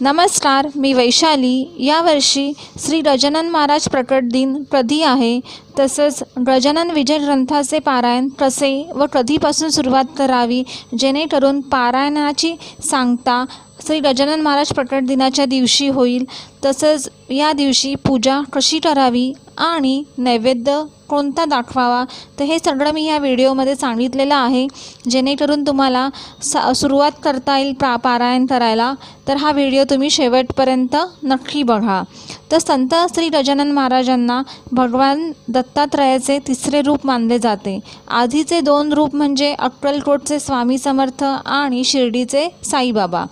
नमस्कार मी वैशाली. यावर्षी श्री गजानन महाराज प्रकट दिन कधी आहे. तसंच गजानन विजय ग्रंथाचे पारायण कसे व कधीपासून सुरुवात करावी जेणेकरून पारायणाची सांगता श्री गजानन महाराज प्रकट दिनाच्या दिवशी होईल. तसंच या दिवशी पूजा कशी करावी आणि नैवेद्य कोणता दाखवावा तर हे सगळं मी या व्हिडिओमध्ये सांगितलेलं आहे. जेणेकरून तुम्हाला सा सुरुवात करता येईल पा पारायण करायला तर हा व्हिडिओ तुम्ही शेवटपर्यंत नक्की बघा. तर संत श्री गजानन महाराजांना भगवान दत्तात्रयाचे तिसरे रूप मानले जाते. आधीचे दोन रूप म्हणजे अक्कलकोटचे स्वामी समर्थ आणि शिर्डीचे साईबाबा.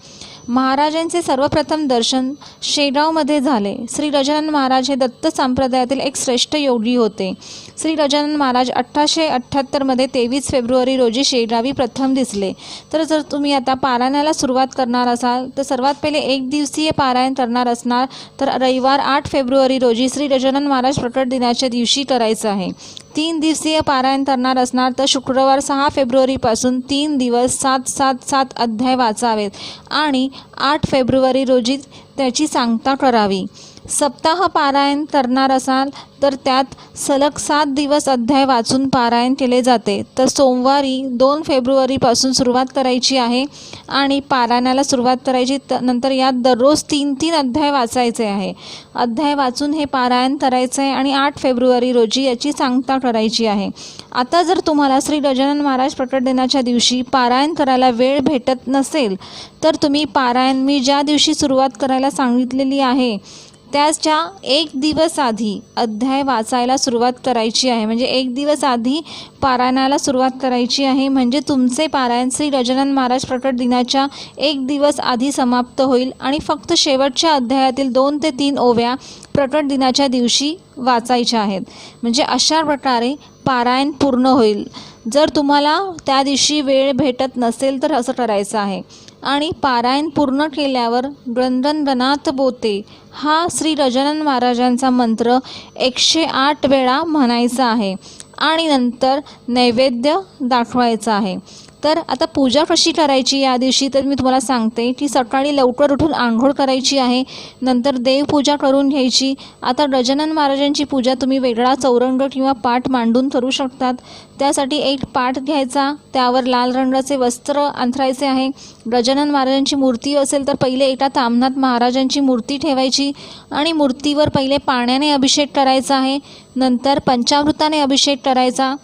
महाराजांचे सर्वप्रथम दर्शन शेगावमध्ये झाले. श्री गजानन महाराज हे दत्त संप्रदायातील एक श्रेष्ठ योगी होते. श्री गजानन महाराज अठराशे अठ्ठ्याहत्तरमध्ये तेवीस फेब्रुवारी रोजी शेगावी प्रथम दिसले. तर जर तुम्ही आता पारायणाला सुरुवात करणार असाल तर सर्वात पहिले एक दिवसीय पारायण करणार असणार तर रविवार आठ फेब्रुवारी रोजी श्री गजानन महाराज प्रकट दिनाच्या दिवशी करायचं आहे. तीन दिवसीय पारायण करणार असणार तर शुक्रवार सहा फेब्रुवारीपासून तीन दिवस सात सात सात अध्याय वाचावेत. आणि आठ फेब्रुवारी रोजी त्याची सांगता करावी. सप्ताह पारायण करणार असाल तर त्यात सलग सात दिवस अध्याय वाचून पारायण केले जाते. तर सोमवारी दोन फेब्रुवारीपासून सुरुवात करायची आहे आणि पारायणाला सुरुवात करायची. त नंतर यात दररोज तीन तीन अध्याय वाचायचे आहे. अध्याय वाचून हे पारायण करायचं आहे आणि आठ फेब्रुवारी रोजी याची सांगता करायची आहे. आता जर तुम्हाला श्री गजानन महाराज प्रकट दिनाच्या दिवशी पारायण करायला वेळ भेटत नसेल तर तुम्ही पारायण मी ज्या दिवशी सुरुवात करायला सांगितलेली आहे. त्याच्या एक दिवस आधी अध्याय वाचायला सुरुवात करायची आहे. म्हणजे एक दिवस आधी पारायणाला सुरुवात करायची आहे. म्हणजे तुमचे पारायण श्री गजानन महाराज प्रकट दिनाच्या एक दिवस आधी समाप्त होईल आणि फक्त शेवटच्या अध्यायातील दोन ते तीन ओव्या प्रकट दिनाच्या दिवशी वाचायच्या आहेत. म्हणजे अशा प्रकारे पारायण पूर्ण होईल. जर तुम्हाला त्या दिवशी वेळ भेटत नसेल तर असं करायचं आहे. आणि पारायण पूर्ण केल्यावर गणगण बोते हा श्री गजानन महाराजांचा मंत्र एकशे आठ वेळा म्हणायचा आहे. आणि नंतर नैवेद्य दाखवायचा आहे. तर आता पूजा कशी करायची या दिवशी? तर मी तुम्हाला सांगते की सकाळी लवकर उठून आंघोळ करायची आहे नंतर देवपूजा करून घ्यायची. आता गजानन महाराजांची पूजा तुम्ही वेगळा चौरंग किंवा पाठ मांडून करू शकतात. त्यासाठी एक पाठ घ्यायचा त्यावर लाल रंगाचे वस्त्र अंथरायचे आहे. गजानन महाराजांची मूर्ती असेल तर पहिले एका तामनाथ महाराजांची मूर्ती ठेवायची आणि मूर्तीवर पहिले पाण्याने अभिषेक करायचा आहे. नंतर पंचामृताने अभिषेक करायचा.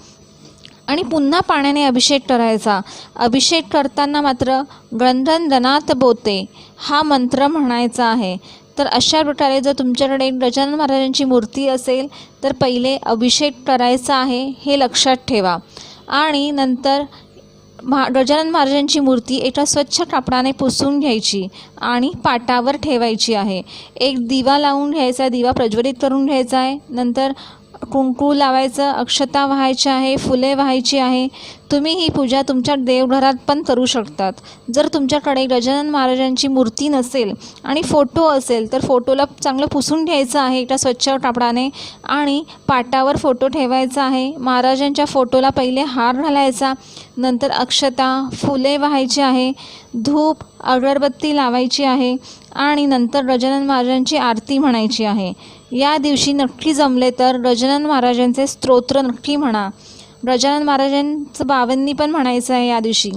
आणि पुन्हा पाण्याने अभिषेक करायचा. अभिषेक करताना मात्र गंधन गणात बोते हा मंत्र म्हणायचा आहे. तर अशा प्रकारे जर तुमच्याकडे गजानन महाराजांची मूर्ती असेल तर पहिले अभिषेक करायचा आहे हे लक्षात ठेवा. आणि नंतर महा गजानन महाराजांची मूर्ती एका स्वच्छ कापडाने पुसून घ्यायची आणि पाटावर ठेवायची आहे. एक दिवा लावून घ्यायचा दिवा प्रज्वलित करून घ्यायचा आहे. नंतर कुंकू लावायचं अक्षता व्हायची आहे फुले व्हायची आहे तुम्ही ही पूजा तुमच्या देवघरात पण करू शकतात. जर तुमच्याकडे गजानन महाराजांची मूर्ती नसेल आणि फोटो असेल तर फोटोला चांगलं पुसून घ्यायचं आहे एका स्वच्छ कापडाने आणि पाटावर फोटो ठेवायचा आहे. महाराजांच्या फोटोला पहिले हार घालायचा नंतर अक्षता फुले व्हायची आहे धूप अगरबत्ती लावायची आहे आणि नंतर गजानन महाराजांची आरती म्हणायची आहे. या दिवशी नक्की जमले तर गजानन महाराजांचे स्तोत्र नक्की म्हणा. गजानन महाराजांचं बावन्नी पण म्हणायचं आहे या दिवशी.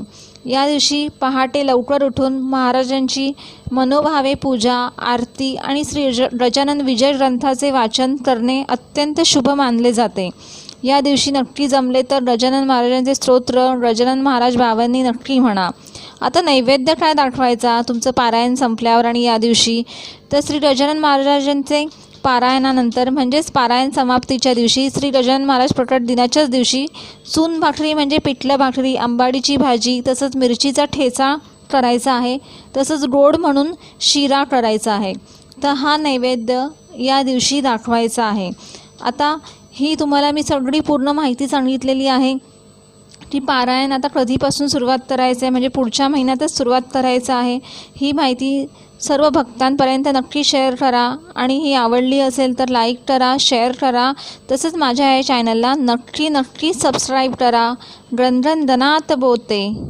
या दिवशी पहाटे लवकर उठून महाराजांची मनोभावे पूजा आरती आणि श्री गजानन विजय ग्रंथाचे वाचन करणे अत्यंत शुभ मानले जाते. या दिवशी नक्की जमले तर गजानन महाराजांचे स्तोत्र गजानन महाराज बाबांनी नक्की म्हणा. आता नैवेद्य काय दाखवायचा? तुमचं पारायण संपल्यावर आणि या दिवशी. तर श्री गजानन महाराजांचे पारायणानंतर म्हणजेच पारायण समाप्तीच्या दिवशी श्री गजानन महाराज प्रकट दिनाच्याच दिवशी चून भाकरी म्हणजे पिठलं भाकरी आंबाडीची भाजी तसंच मिरचीचा ठेचा करायचा आहे तसंच गोड म्हणून शिरा करायचा आहे. तर हा नैवेद्य या दिवशी दाखवायचा आहे. आता ही तुम्हाला मी सगळी पूर्ण माहिती सांगितलेली आहे. की पारायण आता कधीपासून सुरुवात करायचं आहे म्हणजे पुढच्या महिन्यातच सुरुवात करायचं आहे. ही माहिती सर्व भक्तांपर्यंत नक्की शेअर करा. आणि ही आवडली असेल तर लाईक करा शेअर करा. तसंच माझ्या या चॅनलला नक्की नक्की सबस्क्राईब करा. ग्रंथन दनात बोते.